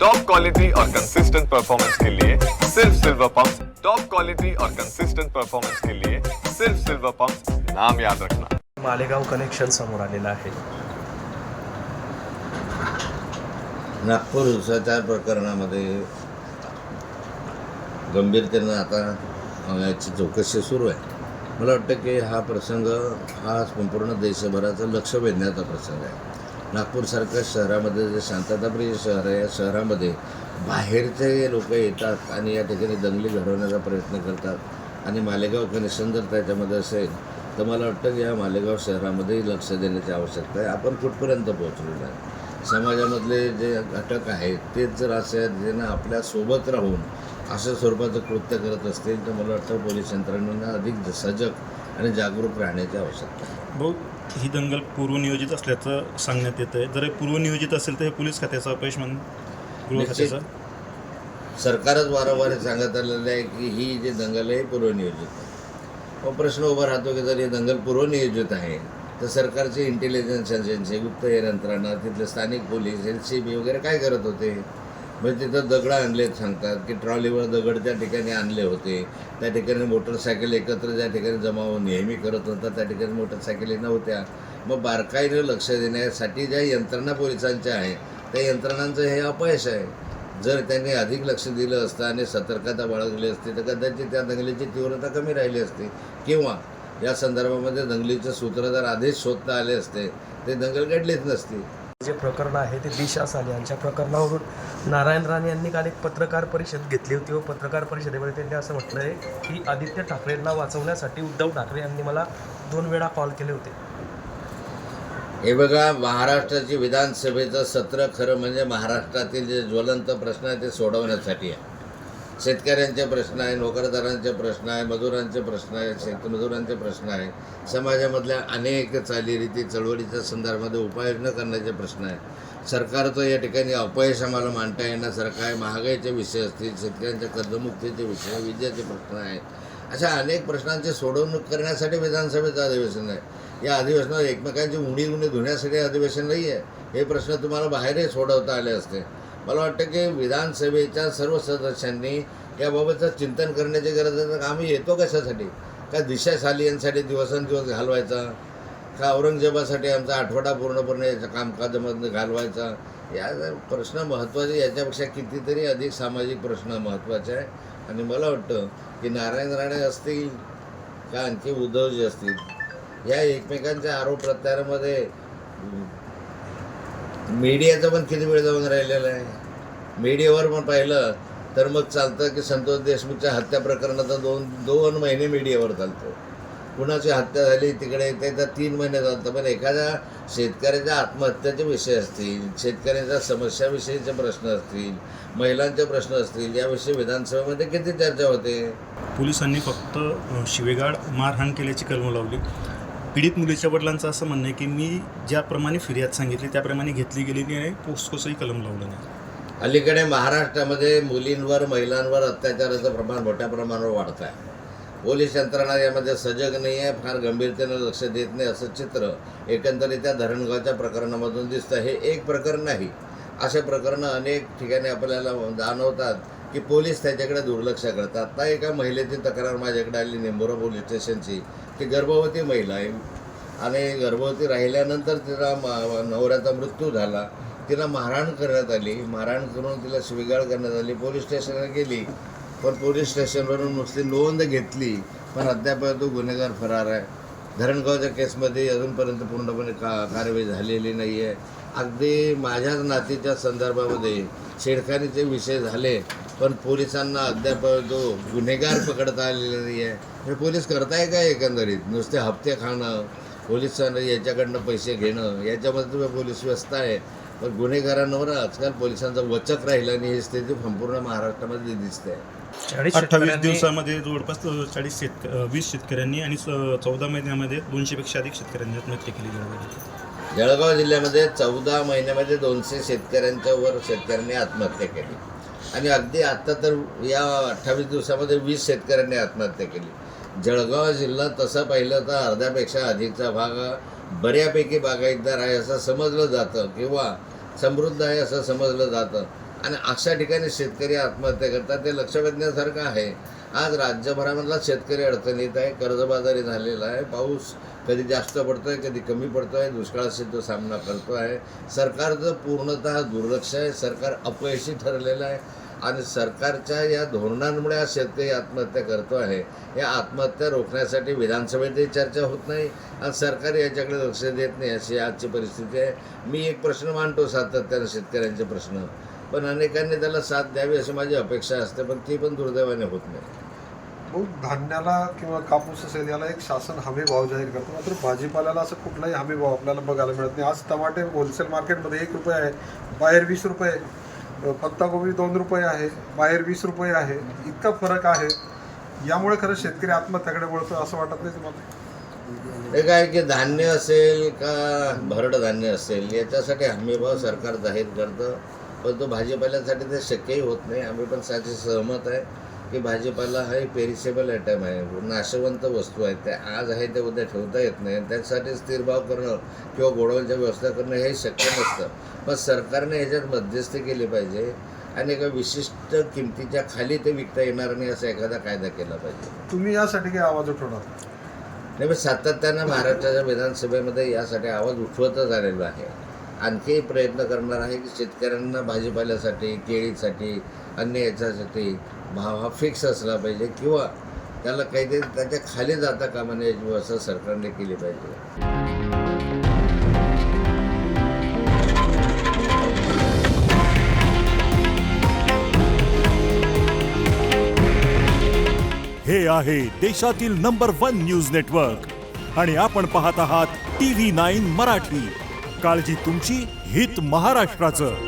Top quality और consistent performance के लिए सिर्फ सिल्वर पंप टॉप क्वालिटी और कंसिस्टेंट परफॉर्मेंस के लिए सिर्फ सिल्वर पंप नाम याद रखना। मालेगाव कनेक्शन समोर आलेलं आहे. नागपूर हिंसाचार प्रकरणामध्ये गंभीरतेनं आता याची चौकशी सुरू आहे. मला वाटतं की हा प्रसंग हा संपूर्ण देशभराचं लक्ष वेधण्याचा प्रसंग आहे. नागपूरसारख्या शहरामध्ये जे शांतताप्रिय शहर आहे या शहरामध्ये बाहेरचे लोक येतात आणि या ठिकाणी दंगली घडवण्याचा प्रयत्न करतात आणि मालेगाव कनेक्शन जर त्याच्यामध्ये असेल तर मला वाटतं की या मालेगाव शहरामध्येही लक्ष देण्याची आवश्यकता आहे. आपण कुठपर्यंत पोहोचलेलो आहे? समाजामधले जे घटक आहेत तेच जर असे ज्यांना आपल्यासोबत राहून अशा स्वरूपाचं कृत्य करत असतील तर मला वाटतं पोलीस यंत्रणांना अधिक सजग आणि जागरूक राहण्याची आवश्यकता आहे. बहुत ही दंगल पूर्वनियोजित असल्याचं सांगण्यात येतं आहे जर हे पूर्वनियोजित असेल तर हे पोलीस खात्याचं अपयश मान गृह. खात्याचं? सरकारच वारंवार सांगत आलेलं आहे की ही जी दंगल आहे पूर्वनियोजित आहे. मग प्रश्न उभा राहतो की जर ही दंगल पूर्वनियोजित आहे तर सरकारचे इंटेलिजन्स एजन्सी गुप्तहेर यंत्रणा तिथले स्थानिक पोलीस एल सी बी वगैरे काय करत होते? म्हणजे तिथं दगडं आणलेत सांगतात की ट्रॉलीवर दगड त्या ठिकाणी आणले होते. त्या ठिकाणी मोटरसायकल एकत्र ज्या ठिकाणी जमाव नेहमी करत होता त्या ठिकाणी मोटरसायकली नव्हत्या. मग बारकाईनं लक्ष देण्यासाठी ज्या यंत्रणा पोलिसांच्या आहेत त्या यंत्रणांचं हे अपयश आहे. जर त्यांनी अधिक लक्ष दिलं असतं आणि सतर्कता बाळगली असती तर कदाचित त्या दंगलीची तीव्रता कमी राहिली असती. किंवा या संदर्भामध्ये दंगलीचे सूत्रधार आधीच शोधता आले असते ते दंगल घडलीच नसती. जे प्रकरण आहे ते दिशा साले यांच्या प्रकरणावरून नारायण राणे यांनी काल एक पत्रकार परिषद घेतली होती व पत्रकार परिषदेमध्ये त्यांनी असं म्हटलं आहे की आदित्य ठाकरेंना वाचवण्यासाठी उद्धव ठाकरे यांनी मला दोन वेळा कॉल केले होते. हे बघा महाराष्ट्राची विधानसभेचं सत्र खरं म्हणजे महाराष्ट्रातील जे ज्वलंत प्रश्न आहे ते सोडवण्यासाठी आहे. शेतकऱ्यांचे प्रश्न आहे नोकरदारांचे प्रश्न आहे मजुरांचे प्रश्न आहे शेतमजुरांचे प्रश्न आहे समाजामधल्या अनेक चालीरीती चळवळीच्या संदर्भामध्ये उपाययोजना करण्याचे प्रश्न आहे सरकारचं या ठिकाणी अपयश आम्हाला मांडता येण्यासारखं आहे महागाईचे विषय असतील शेतकऱ्यांच्या कर्जमुक्तीचे विषय विद्याचे प्रश्न आहेत. अशा अनेक प्रश्नांची सोडवणूक करण्यासाठी विधानसभेचं अधिवेशन आहे. या अधिवेशनात एकमेकांची उणी उणी धुण्यासाठी अधिवेशन नाही आहे हे प्रश्न तुम्हाला बाहेरही सोडवता आले असते. मला वाटतं की विधानसभेच्या सर्व सदस्यांनी याबाबतचं चिंतन करण्याची गरज आहे. आम्ही येतो कशासाठी? का दिशाशाली यांसाठी दिवसेंदिवस घालवायचा? का औरंगजेबासाठी आमचा आठवडा पूर्णपणे याचा कामकाजामधनं घालवायचा. या प्रश्न महत्त्वाचे याच्यापेक्षा कितीतरी अधिक सामाजिक प्रश्न महत्त्वाचे आहे. आणि मला वाटतं की नारायण राणे असतील का आणखी उद्धवजी असतील या एकमेकांच्या आरोप प्रत्यारामध्ये मीडियाचा पण किती वेळ जाऊन राहिलेला आहे. मीडियावर पण पाहिलं तर मग चालतं की संतोष देशमुखच्या हत्या प्रकरणाचा दोन दोन महिने मीडियावर चालतो. कुणाची हत्या झाली तिकडे ते तर तीन महिने चालतं पण एखाद्या शेतकऱ्याच्या आत्महत्याचे विषय असतील शेतकऱ्याच्या समस्याविषयीचे प्रश्न असतील महिलांचे प्रश्न असतील याविषयी विधानसभेमध्ये किती चर्चा होते? पोलिसांनी फक्त अ, शिवेगाळ मारहाण केल्याची कलम लावली. पीडित मुलीच्या वडिलांचं असं म्हणणं आहे की मी ज्याप्रमाणे फिर्याद सांगितली त्याप्रमाणे घेतली गेलेली नाही पोस्कोचंही कलम लावलं नाही. अलीकडे महाराष्ट्रामध्ये मुलींवर महिलांवर अत्याचाराचं प्रमाण मोठ्या प्रमाणावर वाढत आहे पोलीस यंत्रणा यामध्ये सजग नाही आहे फार गंभीरतेनं लक्ष देत नाही असं चित्र एकंदरीत त्या धरणगावच्या प्रकरणामधून दिसतं हे एक प्रकरण नाही. असे प्रकरणं अनेक ठिकाणी आपल्याला जाणवतात की पोलीस त्याच्याकडे दुर्लक्ष करतात. आता एका महिलेची तक्रार माझ्याकडे आली निंबोरा पोलीस स्टेशनची. ती गर्भवती महिला आहे आणि गर्भवती राहिल्यानंतर तिला नवऱ्याचा मृत्यू झाला. तिला मारहाण करण्यात आली. मारहाण करून तिला शिवीगाळ करण्यात आली. पोलीस स्टेशनला गेली. पण पोलीस स्टेशनवरून नुसती नोंद घेतली पण अद्याप तो गुन्हेगार फरार आहे. धरणगावच्या केसमध्ये अजूनपर्यंत पूर्णपणे का कारवाई झालेली नाही आहे अगदी माझ्याच नातीच्या संदर्भामध्ये छेडखानीचे विषय झाले पण पोलिसांना अद्याप तो गुन्हेगार पकडता आलेला नाही आहे हे पोलीस करताय का एकंदरीत? नुसते हप्ते खाणं पोलिसांना याच्याकडनं पैसे घेणं याच्यामध्ये तुम्ही पोलीस व्यस्त आहे. पण गुन्हेगारांवर आजकाल पोलिसांचा वचक राहिला आणि ही स्थिती संपूर्ण महाराष्ट्रामध्ये दिसते. चाळीस अठ्ठावीस दिवसामध्ये जवळपास चाळीस शेतक वीस शेतकऱ्यांनी आणि चौदा महिन्यामध्ये दोनशेपेक्षा अधिक शेतकऱ्यांनी आत्महत्या केली जळगाव जळगाव जिल्ह्यामध्ये चौदा महिन्यामध्ये दोनशे शेतकऱ्यांच्या वर शेतकऱ्यांनी आत्महत्या केली. आणि अगदी आत्ता तर या अठ्ठावीस दिवसामध्ये वीस शेतकऱ्यांनी आत्महत्या केली. जळगाव जिल्हा तसं पाहिलं तर अर्ध्यापेक्षा अधिकचा भाग बऱ्यापैकी बागायतदार आहे असं समजलं जातं किंवा समृद्ध आहे असं समजलं जातं. आणि अशा ठिकाणी शेतकरी आत्महत्या करतात ते लक्ष वेधण्यासारखं आहे. आज राज्यभरामधला शेतकरी अडचणीत आहे कर्जबाजारी झालेला आहे पाऊस कधी जास्त पडतो आहे कधी कमी पडतो आहे दुष्काळाशी तो सामना करतो आहे सरकारचं पूर्णतः दुर्लक्ष आहे सरकार अपयशी ठरलेलं आहे. आणि सरकारच्या या धोरणांमुळे आज शेतकरी आत्महत्या करतो आहे. या आत्महत्या रोखण्यासाठी विधानसभेतही चर्चा होत नाही आणि सरकार याच्याकडे लक्ष देत नाही अशी आजची परिस्थिती आहे. मी एक प्रश्न मांडतो सातत्यानं शेतकऱ्यांचे प्रश्न. पण अनेकांनी त्याला साथ द्यावी अशी माझी अपेक्षा असते पण ती पण दुर्दैवाने होत नाही. भाऊ धान्याला किंवा कापूस असेल याला एक शासन हमी भाव जाहीर करतो. मात्र भाजीपाल्याला असं कुठलाही हमी भाव आपल्याला बघायला मिळत नाही. आज टमाटे होलसेल मार्केटमध्ये एक रुपये आहे बाहेर वीस रुपये पत्ताकोबी दोन रुपये आहे बाहेर वीस रुपये आहे इतका फरक आहे. यामुळे खरं शेतकरी आत्महत्याकडे वळतो असं वाटत नाही तुम्हाला? एक काय की धान्य असेल का भरड धान्य असेल याच्यासाठी हमीभाव सरकार जाहीर करतं. पण तो भाजीपाल्यासाठी ते शक्यही होत नाही. आम्ही पण साची सहमत आहे. की भाजीपाला हा एक पेरिसेबल आयटम आहे. नाशवंत वस्तू आहेत त्या आज आहे ते उद्या ठेवता येत नाही. आणि त्यासाठी स्थिर भाव करणं किंवा गोडवांच्या व्यवस्था करणं हे शक्य नसतं. पण सरकारने ह्याच्यात मध्यस्थी केली पाहिजे आणि एका विशिष्ट किमतीच्या खाली ते विकता येणार नाही असा एखादा कायदा केला पाहिजे. तुम्ही यासाठी काही आवाज उठवणार? नाही मी सातत्यानं महाराष्ट्राच्या विधानसभेमध्ये यासाठी आवाज उठवतच आलेलो आहे. आणखी प्रयत्न करणार आहे की शेतकऱ्यांना भाजीपाल्यासाठी केळीसाठी अन्य याच्यासाठी भाव हा फिक्स असला पाहिजे किंवा त्याला काहीतरी त्याच्याखाली जाता कामा नये व्यवस्था सरकारने केली पाहिजे. हे आहे देशातील नंबर वन न्यूज नेटवर्क. आणि आपण पाहत आहात टी व्ही नाईन मराठी. काळजी तुमची हित महाराष्ट्राचं.